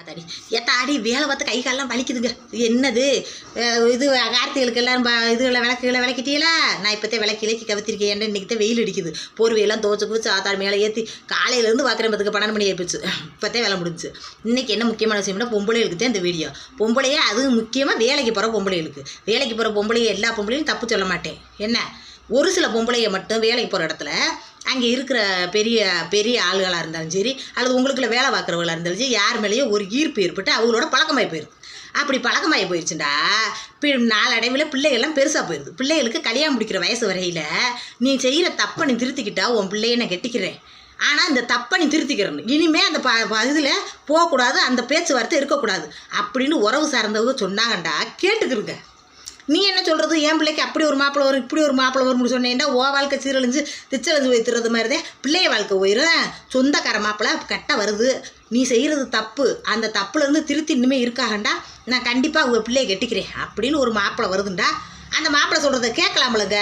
அதாடி. ஏத்தாடி வேலை பார்த்து கை காலெல்லாம் வலிக்குதுங்க என்னது? இது கார்த்திகளுக்கு எல்லாம் இதுகளை விளக்குகளை விளக்கிட்டீங்களா? நான் இப்போத்தே விளக்கி இலக்கி கவித்திருக்கேன். ஏன்டா இன்றைக்கி தான் வெயில் அடிக்குது. போர்வையெல்லாம் துவச்சி குவிச்சு ஆத்தாள் மேலே ஏற்றி காலையிலேருந்து பார்க்குறேன் பார்த்துக்க பன்னெண்டு மணி ஆயிடுச்சு இப்போத்தே வேலை முடிஞ்சு இன்றைக்கி என்ன முக்கியமான விஷயம்னா பொம்பளைகளுக்கு தான் இந்த வீடியோ பொம்பளையே அது முக்கியமாக வேலைக்கு போகிற பொம்பளைகளுக்கு. வேலைக்கு போகிற பொம்பளையை எல்லா பொம்பளையும் தப்பு சொல்ல மாட்டேன். என்ன? ஒரு சில பொம்பளையை மட்டும் வேலைக்கு போகிற இடத்துல அங்கே இருக்கிற பெரிய பெரிய ஆளுகளாக இருந்தாலும் சரி அல்லது உங்களுக்குள்ள வேலை பார்க்குறவங்களா இருந்தாலும் சரி யார் மேலேயும் ஒரு ஈர்ப்பு ஏற்பட்டு அவங்களோட பழக்கமாகி போயிடுது அப்படி பழக்கமாகி போயிடுச்சுண்டா பி நாளடைவில் பிள்ளைகள்லாம் பெருசாக போயிடுது பிள்ளைகளுக்கு கல்யாணம் முடிக்கிற வயசு வரையில் நீ செய்கிற தப்பை நீ திருத்திக்கிட்டா உன் பிள்ளைய நான் கெட்டிக்கிறேன். ஆனால் இந்த தப்பை நீ திருத்திக்கிறணும். இனிமேல் அந்த ப ப- இதில் போகக்கூடாது அந்த பேச்சுவார்த்தை இருக்கக்கூடாது. அப்படின்னு உறவு சார்ந்தவங்க சொன்னாங்கண்டா கேட்டுக்கிருங்க. நீ என்ன சொல்கிறது என் பிள்ளைக்கு அப்படி ஒரு மாப்பிள்ளை வரும் இப்படி ஒரு மாப்பிள்ளை வரும்னு சொன்னேன்னா ஓ வாழ்க்கை சீரழிஞ்சு திச்சழிஞ்சு வைத்துறது மாதிரி தான் பிள்ளைய வாழ்க்கை போயிடும் சொந்தக்கார மாப்பிள்ளை கெட்ட வருது. நீ செய்கிறது தப்பு. அந்த தப்புலேருந்து திருத்தி இனிமேல் இருக்காகண்டா. நான் கண்டிப்பாக உங்கள் பிள்ளையை கெட்டிக்கிறேன். அப்படின்னு ஒரு மாப்பிள்ளை வருதுண்டா. அந்த மாப்பிள்ளை சொல்கிறத கேட்கலாம்லங்க.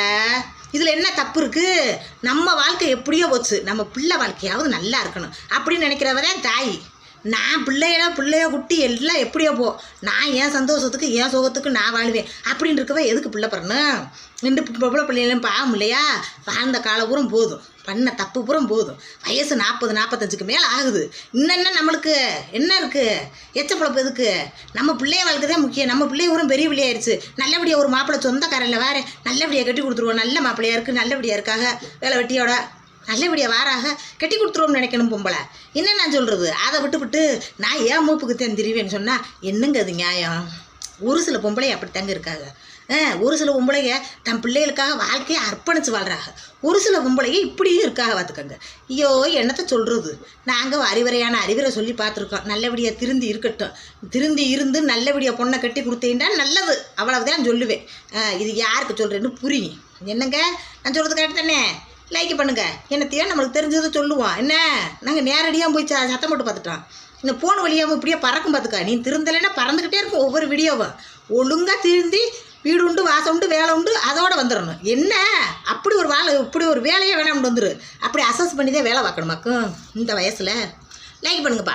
இதில் என்ன தப்பு இருக்குது நம்ம வாழ்க்கை எப்படியோ போச்சு. நம்ம பிள்ளை வாழ்க்கையாவது நல்லா இருக்கணும். அப்படின்னு நினைக்கிறவ தான் தாய். நான் பிள்ளையெல்லாம் பிள்ளைய குட்டி எல்லாம் எப்படியோ போ. நான் என் சந்தோஷத்துக்கு என் சுகத்துக்கு நான் வாழ்வேன். அப்படின்னு இருக்கவே எதுக்கு பிள்ளை பிறணும் ரெண்டு பொம்பளை பிள்ளைகளும் பாவம் இல்லையா? வாழ்ந்த காலம் பூரம் போதும். பண்ண தப்பு பூரம் போதும். வயசு நாற்பது நாற்பத்தஞ்சுக்கு மேலே ஆகுது. இன்னென்ன நம்மளுக்கு? என்ன இருக்குது எச்ச பிழப்பு எதுக்கு? நம்ம பிள்ளைய வாழ்க்கை தான் முக்கியம். நம்ம பிள்ளைய ஊரும் பெரிய பிள்ளையாயிருச்சு நல்லபடியாக ஒரு மாப்பிள்ளை சொந்தக்காரில் வேறு நல்லபடியாக கட்டி கொடுத்துருவோம். நல்ல மாப்பிள்ளையாக இருக்குது நல்லபடியாக இருக்காக. வேலை வெட்டியோட நல்லபடியாக வாராக கட்டி கொடுத்துருவோம்னு நினைக்கணும் பொம்பளை. என்ன நான் சொல்கிறது அதை விட்டு விட்டு நான் ஏன் மூப்புக்கு தெரிஞ்சிருவேன்னு சொன்னால் என்னங்க அது நியாயம்? ஒரு சில பொம்பளை அப்படித்தாங்க இருக்காங்க. ஆ, ஒரு சில பொம்பளைங்க தன் பிள்ளைகளுக்காக வாழ்க்கையை அர்ப்பணித்து வாழ்கிறாங்க ஒரு சில பொம்பளைங்க இப்படியும் இருக்காக பார்த்துக்கோங்க. ஐயோ என்னத்தை சொல்கிறது நாங்கள் அறிவுரையான அறிவுரை சொல்லி பார்த்துருக்கோம். நல்லபடியாக திருந்தி இருக்கட்டும். திருந்தி இருந்து நல்லபடியாக பொண்ணை கட்டி கொடுத்தீங்கன்னா நல்லது. அவ்வளவுதான் சொல்லுவேன். ஆ, இது யாருக்கு சொல்கிறேன்னு புரியும். என்னங்க? நான் சொல்கிறது கரெக்ட் தானே? லைக் பண்ணுங்க. என்னத்தையோ நம்மளுக்கு தெரிஞ்சதை சொல்லுவோம் என்ன? நாங்கள் நேரடியாக போய் ச- சத்தம் போட்டு பார்த்துட்டோம். இந்த போன் வழியாகவும் இப்படியே பறக்கும் பார்த்துக்க. நீ திருந்தலைன்னா பறந்துக்கிட்டே இருக்கும் ஒவ்வொரு வீடியோவும் ஒழுங்காக திருந்தி வீடு உண்டு வாசம் உண்டு வேலை உண்டு அதோட வந்துடணும் என்ன? அப்படி ஒரு வேலை இப்படி ஒரு வேலையே வேணாம்னு வந்துடு அப்படி அசஸ் பண்ணி தான் வேலை பார்க்கணுமாக்கும்? இந்த வயசில். லைக் பண்ணுங்கப்பா.